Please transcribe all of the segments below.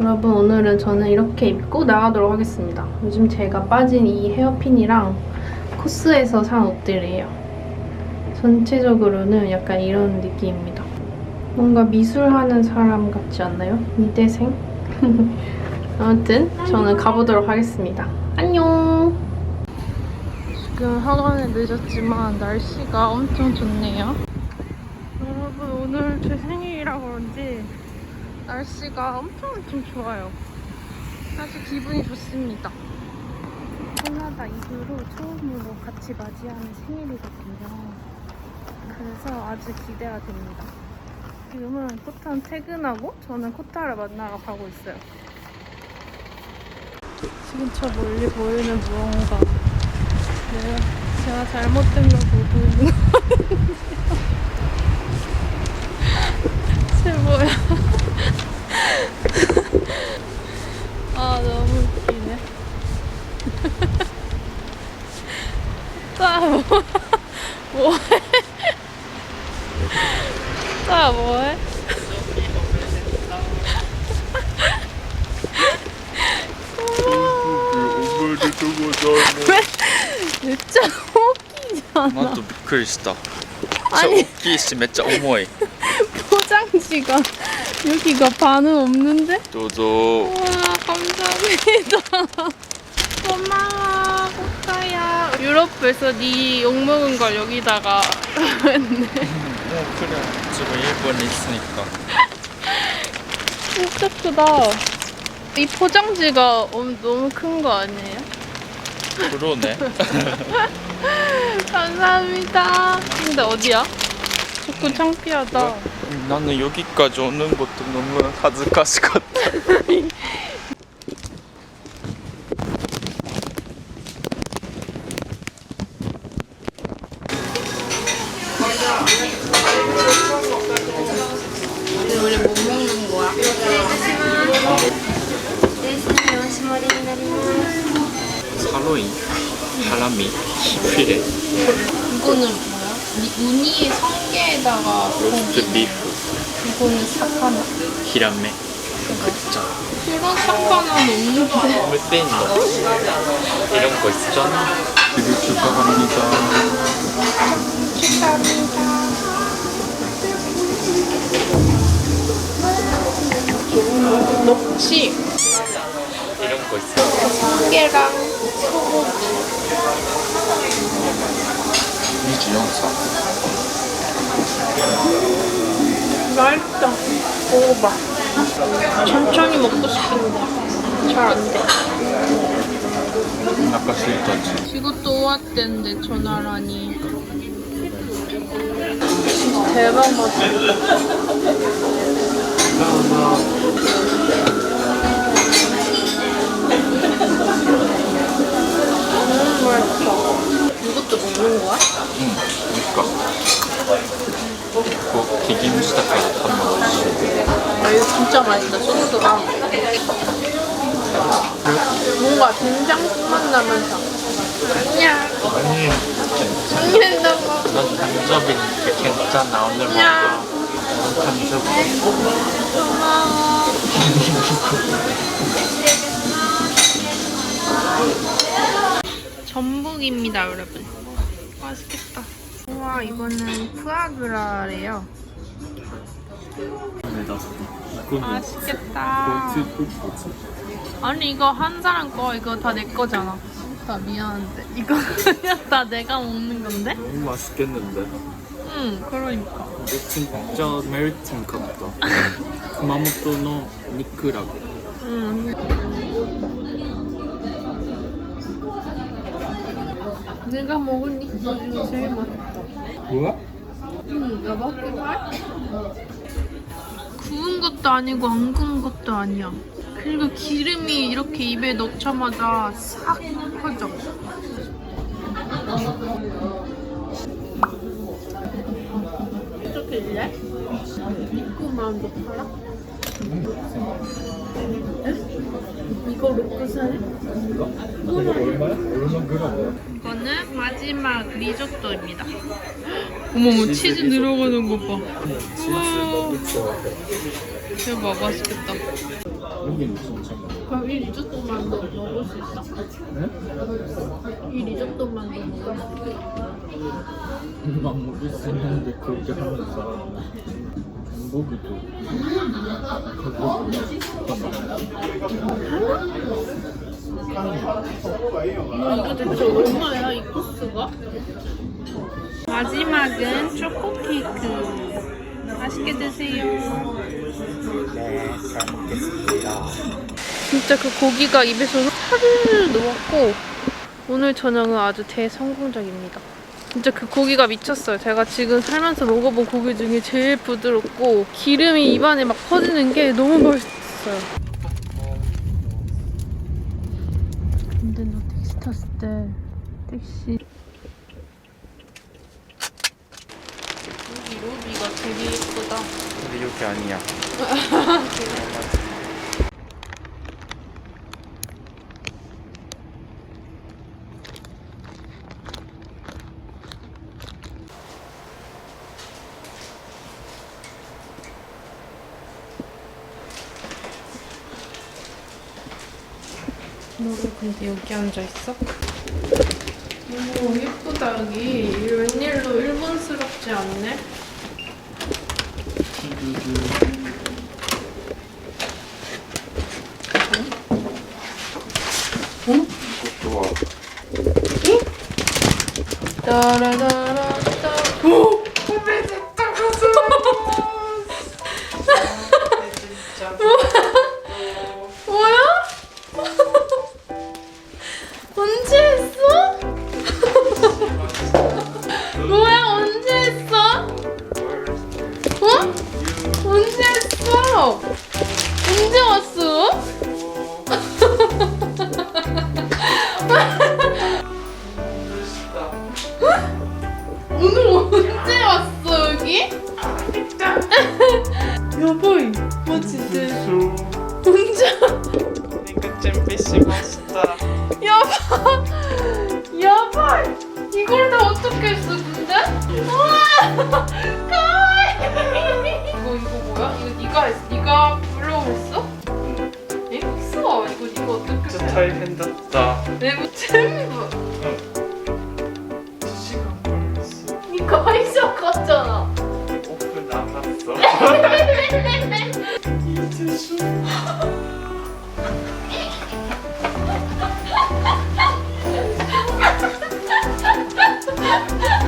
여러분 오늘은 저는 이렇게 입고 나가도록 하겠습니다. 요즘 제가 빠진 이 헤어핀이랑 코스에서 산 옷들이에요. 전체적으로는 약간 이런 느낌입니다. 뭔가 미술하는 사람 같지 않나요? 미대생? 아무튼 저는 가보도록 하겠습니다. 안녕! 지금 학원에 늦었지만 날씨가 엄청 좋네요. 여러분 오늘 제 날씨가 엄청 엄청 좋아요. 아주 기분이 좋습니다. 캐나다 이후로 처음으로 같이 맞이하는 생일이거든요. 그래서 아주 기대가 됩니다. 지금은 코타는 퇴근하고 저는 코타를 만나러 가고 있어요. 지금 저 멀리 보이는 무언가 내가 제가 잘못된 걸 보고 있는 거 아닌지 쟤 뭐야 아 너무 웃기네 짜 뭐, 뭐해 짜 뭐해 오늘도 두고잖아. 진짜 웃기잖아 なんとびっくりした。めっちゃ 아니 大きいしめっちゃ重い。 아저씨가 여기가 반은 없는데? 쪼쪼. 와 감사합니다. 고마워 코카야. 유럽에서 네 욕먹은 걸 여기다가 했네. 어, 그래. 지금 일본에 있으니까. 진짜 크다. 이 포장지가 너무 큰 거 아니에요? 그러네. 감사합니다. 근데 어디야? 조금 네. 창피하다. 나는 여기까지 오는 것도 너무 恥ずかしかった。 근데 우리 못 먹는 거야? サロイン、ハラミ、フィレ、 이거는 미- 우니의 성게에다가 로스트 고기. 비프 이거는 삭하나. 히람메 그쵸. 이런 삭하나는 없는 거 아니야? 물때인 거. 이런 거 있잖아 지들 축하합니다. 혹시 이런 거 있어 성게랑 소고기. 24살. 맛있다. 먹어봐. 천천히 먹고 싶은데 잘 안 돼. 아까 스윗하지. 이것도 왔대는데 전화라니. 대박 맛있다. 먹는 거야? 응, 그니까. 그 튀김 시작해서 밥 먹었지. 아, 이거 진짜 맛있다. 소스가. 뭔가 된장국 맛 나면서. 아니, 먹는다고. 넌 간접이니까 괜찮아. 오늘 야. 먹어. 넌 간접. 고마워. 전복입니다, 여러분. 우와, 이거는 푸아그라래요. 맛있겠다. 아니, 이거 한 사람 거, 이거 다 내 거잖아. 나 미안한데. 이거 그냥 다 내가 먹는 건데? 너무 맛있겠는데? 응, 그러니까. 진짜 멜팅 같다. 구마모토の 니크라고. 응. 내가 먹은 니꺼 중에 제일 맛있다. 뭐야? 응, 나 먹긴 할? 구운 것도 아니고 안 구운 것도 아니야. 그리고 기름이 이렇게 입에 넣자마자 싹 퍼져. 이렇게 일래? 니꺼만 더 팔아? 이거 로크 사네? 이거 얼마야? 얼마 그램이야? 이거는 마지막 리조또입니다. 어머머 치즈 늘어가는 거 봐. 치즈 너무 좋아. 대박 맛있겠다. 여기는 진짜 그럼 이 리조또만 더 먹을 수 있어? 네? 이 리조또만 더 먹어. 막 먹을 수 있는데 그렇게 하면서 전 뭐 이거 대체 얼마야 이 코스가? 마지막은 초코 케이크. 맛있게 드세요. 네잘 먹겠습니다 진짜 그 고기가 입에서 사르르 녹았고 오늘 저녁은 아주 대성공적입니다. 진짜 그 고기가 미쳤어요. 제가 지금 살면서 먹어본 고기 중에 제일 부드럽고 기름이 입안에 막 퍼지는 게 너무 맛있어요. 근데 너 택시 탔을 때 택시 여기 로비가 되게 예쁘다. 근데 여기 아니야 근데 여기 앉아 있어? 오 예쁘다 여기. 웬일로 일본스럽지 않네? 좋아. 따라라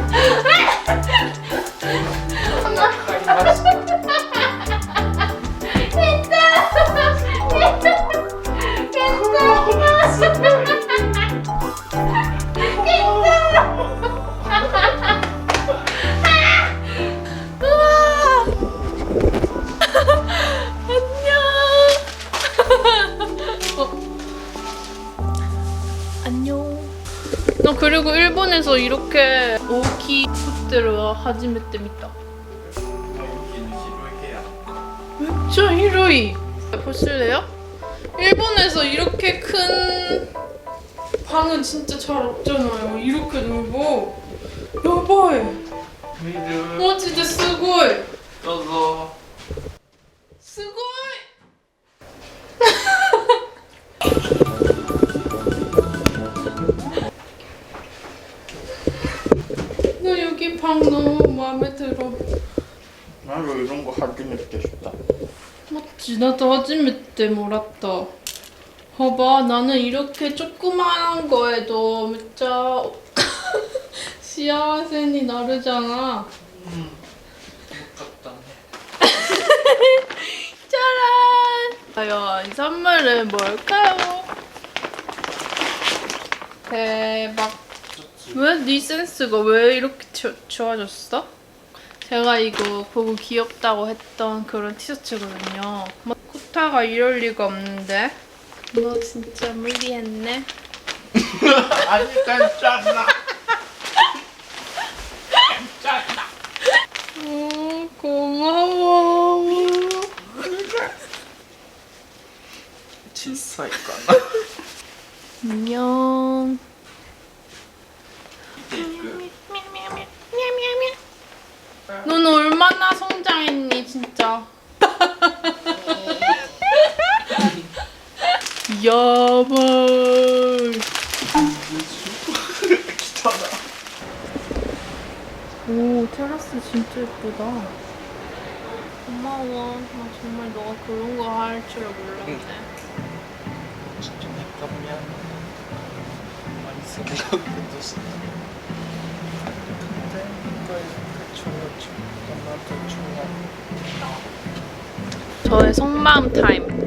우와! 푸드를 하지메때 미다. 진짜 히로이. 보실래요? 일본에서 이렇게 큰 방은 진짜 잘 없잖아요. 이렇게 넓어. 여보이. 미르 어 진짜 すごい 떠서 방 너무 마음에 들어 나도 이런 거 하긴 했겠다 맞지? 나도 하지메때 몰았다 봐봐 나는 이렇게 조그마한 거에도 진짜 시아세니 나르잖아 똑같다 짜란! 과연 이 선물은 뭘까요? 대박. 왜? 네 센스가 왜 이렇게 저, 좋아졌어? 제가 이거 보고 귀엽다고 했던 그런 티셔츠거든요. 뭐 막 쿠타가 이럴 리가 없는데. 너 진짜 무리했네. 아니 괜찮아. 괜찮아. 오, 고마워. 진짜 이거. 안녕. 얼마나 성장했니 진짜? 야발. 귀찮아. 오 테라스 진짜 예쁘다. 고마워. 나 정말 너가 그런 거 할 줄 몰랐네. 진짜 내가 미안. 많이 생각도 했어. 근데 이거 이렇게 좋아지고 나도 좋아. 저의 속마음 타임.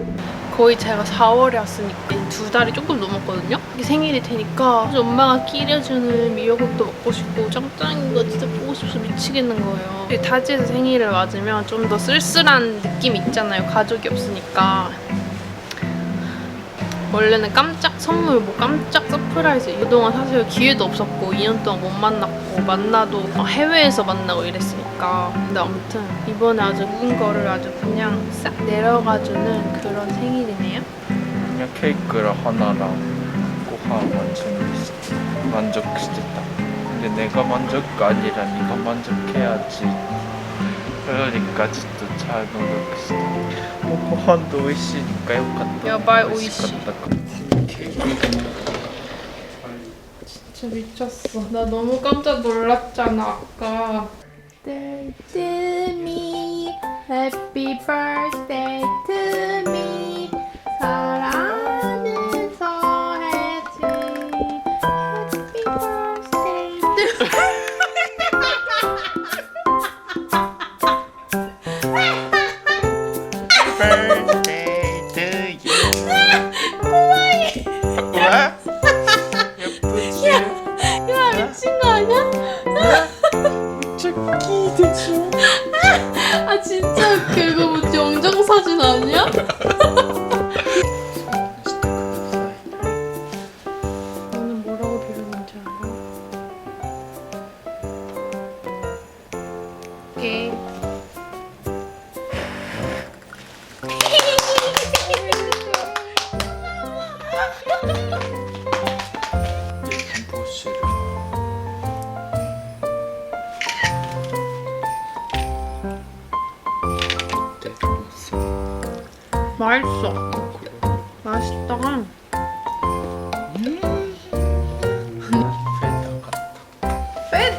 거의 제가 4월에 왔으니까 두 달이 조금 넘었거든요. 생일이 되니까 엄마가 끼려주는 미역국도 먹고 싶고 짱짱인 거 진짜 보고 싶어서 미치겠는 거예요. 이 타지에서 생일을 맞으면 좀 더 쓸쓸한 느낌이 있잖아요. 가족이 없으니까. 원래는 깜짝 선물, 뭐 깜짝 서프라이즈 그동안 사실 기회도 없었고 2년 동안 못 만났고 만나도 해외에서 만나고 이랬 으니까 근데 아무튼 이번에 아주 묵은 거를 아주 그냥 싹 내려가주는 그런 생일이네요 그냥 케이크를 하나랑 꼭 하나만 준비했어. 만족시켰다. 근데 내가 만족가 아니라 네가 만족해야지. 그러니까 진짜 잘 노력했어. 뭐 고한도 오이시니까 요같다. 야발 오이시. 미쳤어 나 너무 깜짝 놀랐잖아 아까 Birthday to me. Happy birthday to me. 사랑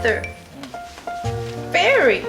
같다. feather berry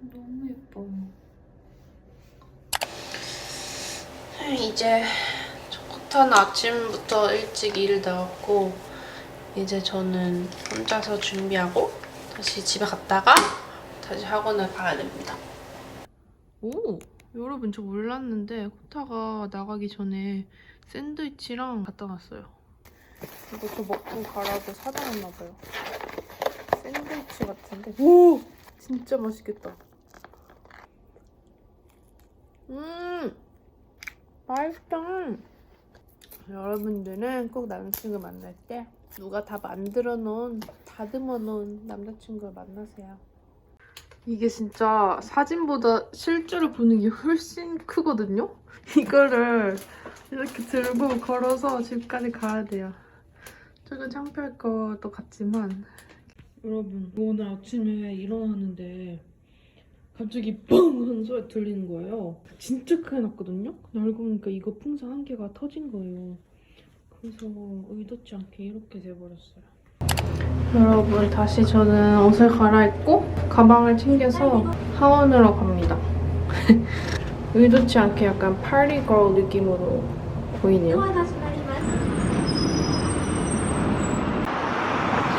너무 예뻐. 이제 첫쿼터는 아침부터 일찍 일을 나왔고 이제 저는 혼자서 준비하고 다시 집에 갔다가 다시 학원을 가야 됩니다. 오! 여러분 저 몰랐는데 코타가 나가기 전에 샌드위치랑 갖다 놨어요. 이거 저 먹고 가라고 사다 놨나봐요. 샌드위치 같은데. 오! 진짜 맛있겠다. 음! 맛있다. 여러분들은 꼭 남자친구 만날 때 누가 다 만들어 놓은, 다듬어 놓은 남자친구를 만나세요. 이게 진짜 사진보다 실제로 보는 게 훨씬 크거든요? 이거를 이렇게 들고 걸어서 집까지 가야 돼요. 조금 창피할 것도 같지만 여러분 오늘 아침에 일어났는데 갑자기 뻥 하는 소리 들리는 거예요. 진짜 크게 났거든요. 근데 알고 보니까 이거 풍선 한 개가 터진 거예요. 그래서 의도치 않게 이렇게 돼버렸어요. 여러분 다시 저는 옷을 갈아입고 가방을 챙겨서 하원으로 갑니다. 의도치 않게 약간 파리걸 느낌으로 보이네요.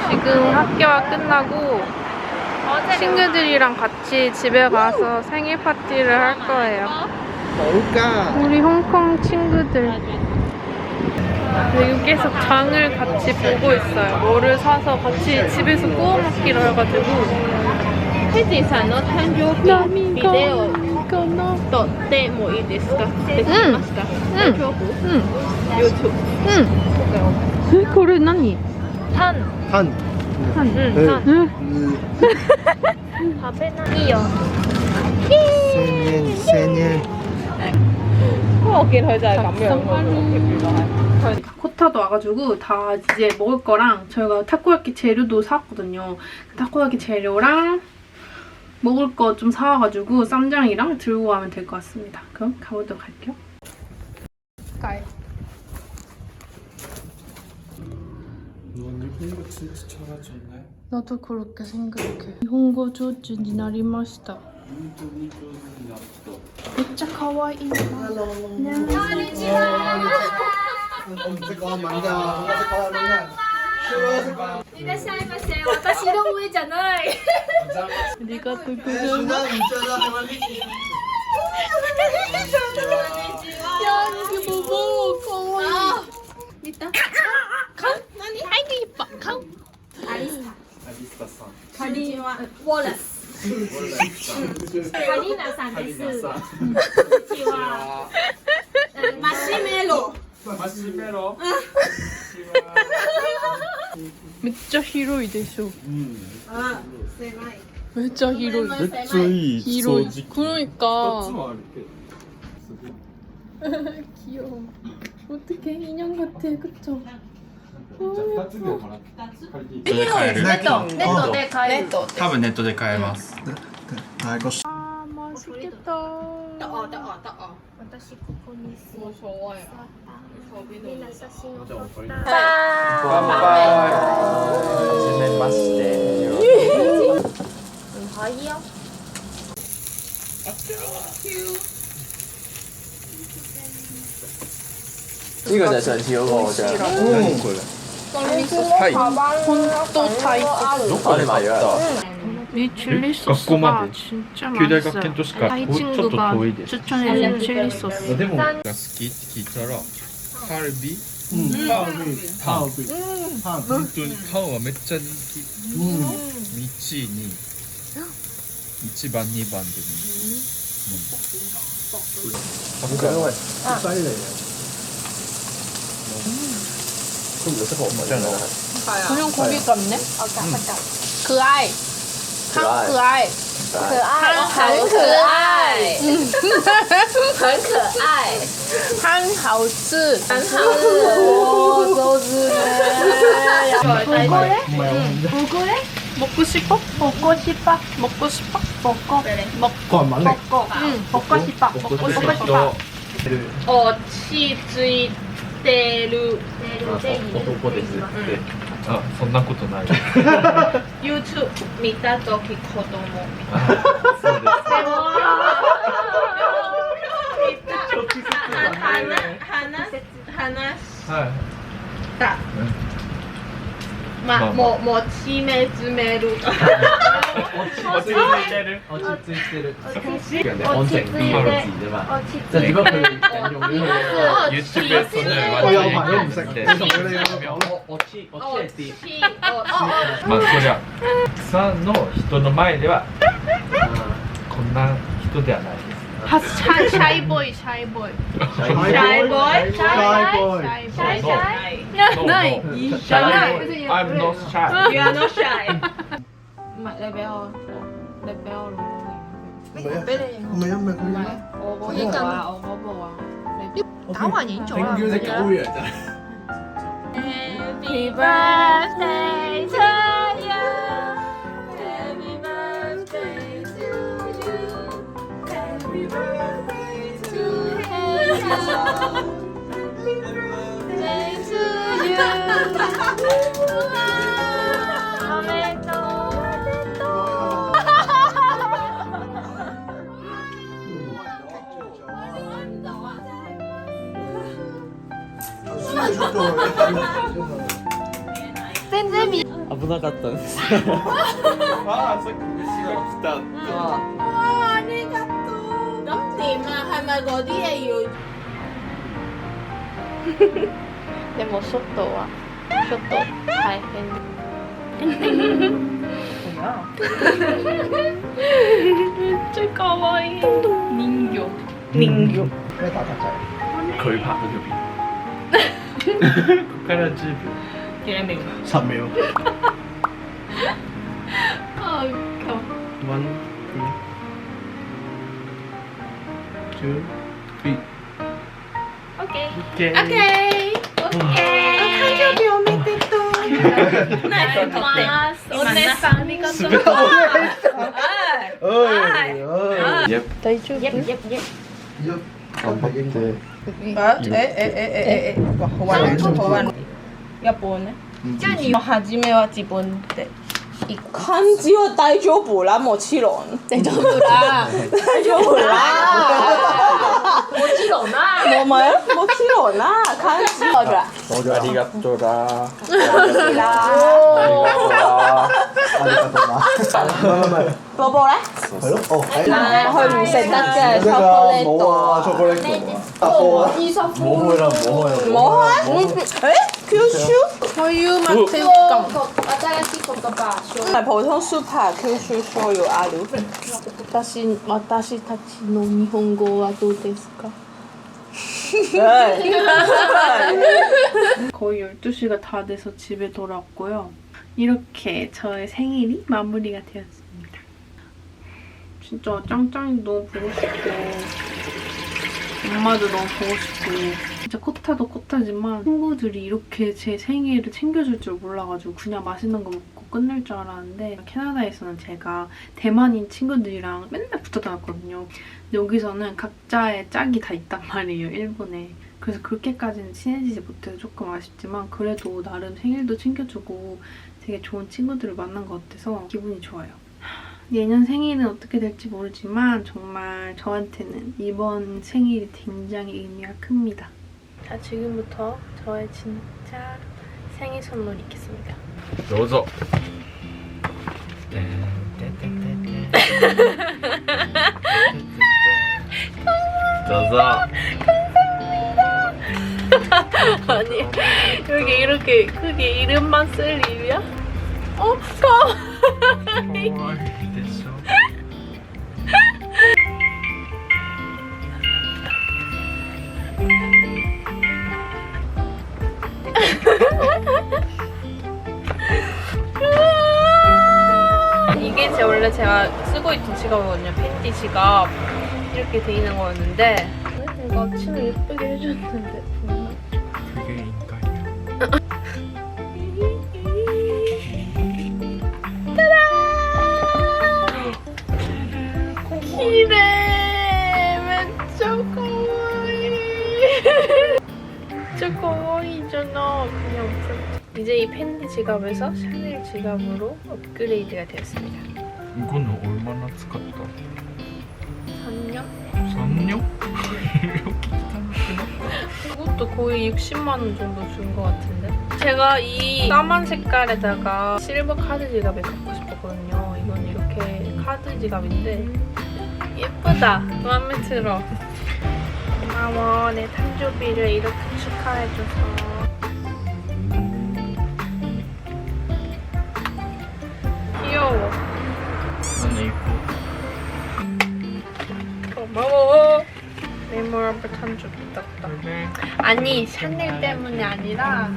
지금 학교가 끝나고 친구들이랑 같이 집에 가서 생일 파티를 할 거예요. 뭘까? 우리 홍콩 친구들. 지금 계속 장을 같이 보고 있어요. 뭐를 사서 같이 집에서 구워 먹기로 해가지고. 富士山の誕生日ビデオ 이거나. 撮ってもいいですかできますか、大丈夫 응, YouTube 응. 에, 그래, 나니? タン 한. うんタン 음, 네. 음. 어, 그러니까 코타도 와가지고 다 이제 먹을 거랑 저희가 타코야끼 재료도 사왔거든요. 그 타코야끼 재료랑 먹을 거 좀 사와가지고 쌈장이랑 들고 가면 될 것 같습니다. 그럼 가보도록 할게요. 가요. 너 일본어 진짜 잘하잖아요. 나도 그렇게 생각해. 일본어 조준이 나리마시다. 일본이 좀 나쁘다. めっちゃ可愛いな。 엄색아 만다. 엄색아 그냥. いらっしゃいませ。私の上じゃない。 네가 또 그래. 순간 있잖아. 見た？アリスタさん。 カリンはウォラス。カリーナさんです。うちはうんマシュメロ。 마시멜로. めっちゃ広いでしょ。 음. めっちゃ広い。 맥주이広い。그러니까. 뭐 이렇게. 귀여워. 어떡해 인형 같아 그쵸? 같은 거 가라. ネットで買えるネットネットで買える。多分ネットで買えます。 알겠어. 아 맛있겠다. 私ここに座った。みんな写真を撮った。 혼또 타이코. 이 칠리 소스가 진짜 맛있어요. 타이 친구가 추천해준 칠리 소스. が好きって聞いたら、カルビ 음. 타오비. 타오비. 本当にパンはめっちゃ人気。 음. 1位に、1番、2番で 人気。 쌀래. 그냥 고기 같네? 그 아이. 한 그 아이. 可愛很可愛很可愛 한 하우츠. 很好吃 먹고 싶어? 먹고 싶어? 먹고 싶어? 먹고 거 맞네. 응 먹고 싶어 먹고 싶어 落ち着 いてる男ですって。あ、そんなことない。YouTube 見たとき子供そうです。話しはい。まあ、もう、もう、ちめつめる。落ち着いてる。落ち着いてる。温ち对吧？这只不过用用用 YouTube，まあ。そりゃ草の人の前ではこんな人では。ない。shy shy boy shy boy. Shy boy? Shy boy? Shy shy no no no. I'm not shy. You are not shy. 唔係你俾我你俾我攞嚟俾你唔係啊唔係佢唔係我嗰部啊我嗰部啊你打橫影咗啦永遠隻狗樣真係 Happy birthday to 全然見危なかったんですああ、さっき虫が来たって。ああ、ありがとう。だって今、浜語で言う。でも外はちょっと大変めっちゃ可愛い人形人形 거의 바로 옆이. 국가라 집. 3秒 아 웃겨 One, two, three. 오 OK! OK! 誕生日おめでとう。お姉さんとう。はい。はい。大丈夫。頑張って。あ、ええええええ。ほわ、ほわ。やっぱね。じゃあめは自分で。漢字は大丈夫啦、もちろん。大丈夫啦。大丈夫啦。我吃懂啦。我们我吃懂啦，看吃好着。好着，ありがとうだ。ありがとうだ。ありがとうだ。唔唔唔，波波咧？係咯，哦，佢唔食得嘅，巧克力度啊，巧克力度啊，波啊，醫生，唔好開啦，唔好開啦，唔好開，誒，Q Q。 소유 맛새우깡 보통 수파 교수 소유 아루 다시 다시 다시 노니혼고 와도 됐을까? 거의 12시가 다 돼서 집에 돌아왔고요. 이렇게 저의 생일이 마무리가 되었습니다. 진짜 짱짱이 너무 보고 싶고 엄마도 너무 보고 싶고 진짜 코타도 코타지만 친구들이 이렇게 제 생일을 챙겨줄 줄 몰라가지고 그냥 맛있는 거 먹고 끝낼 줄 알았는데 캐나다에서는 제가 대만인 친구들이랑 맨날 붙어 다녔거든요. 여기서는 각자의 짝이 다 있단 말이에요, 일본에. 그래서 그렇게까지는 친해지지 못해서 조금 아쉽지만 그래도 나름 생일도 챙겨주고 되게 좋은 친구들을 만난 것 같아서 기분이 좋아요. 내년 생일은 어떻게 될지 모르지만 정말 저한테는 이번 생일이 굉장히 의미가 큽니다. 자 지금부터 저의 진짜 생일 선물이 있겠습니다. 여기서. 여기서. 아니 여기 이렇게 크게 이름만 쓸 일이야? 없어 이게 제 원래 제가 쓰고 있던 지갑이거든요. 팬티 지갑. 이렇게 돼 있는 거였는데 이거 아침에 예쁘게 해줬는데 이제 이 팬티 지갑에서 샤넬 지갑으로 업그레이드가 되었습니다 이거는 얼마나 使った 3년? 3년? 이렇게 비싸게 이것도 거의 60만 원 정도 준 것 같은데 제가 이 까만 색깔에다가 실버 카드 지갑을 갖고 싶었거든요 이건 이렇게 카드 지갑인데 예쁘다 마음에 들어 고마워 내 탄조비를 이렇게 축하해줘서 귀여워. 나는 이거 고마워. 메모러블 탄조비 떴다. 그래 아니 샤넬 때문에 아니라.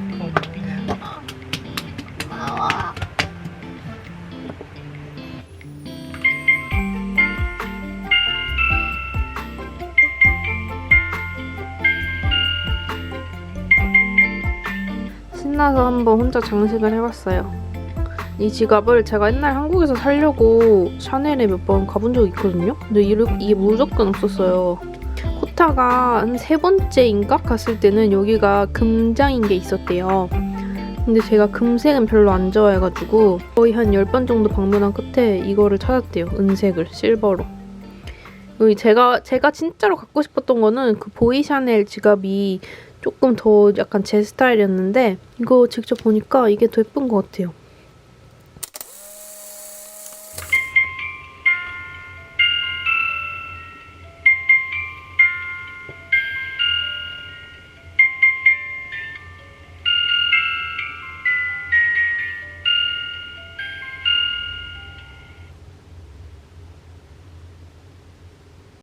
신나서 한번 혼자 장식을 해봤어요. 이 지갑을 제가 옛날 한국에서 살려고 샤넬에 몇 번 가본 적이 있거든요. 근데 이게 무조건 없었어요. 코타가 한 세 번째인가 갔을 때는 여기가 금장인 게 있었대요. 근데 제가 금색은 별로 안 좋아해가지고 거의 한 10번 정도 방문한 끝에 이거를 찾았대요. 은색을, 실버로. 제가, 제가 진짜로 갖고 싶었던 거는 그 보이 샤넬 지갑이 조금 더 약간 제 스타일이었는데 이거 직접 보니까 이게 더 예쁜 것 같아요.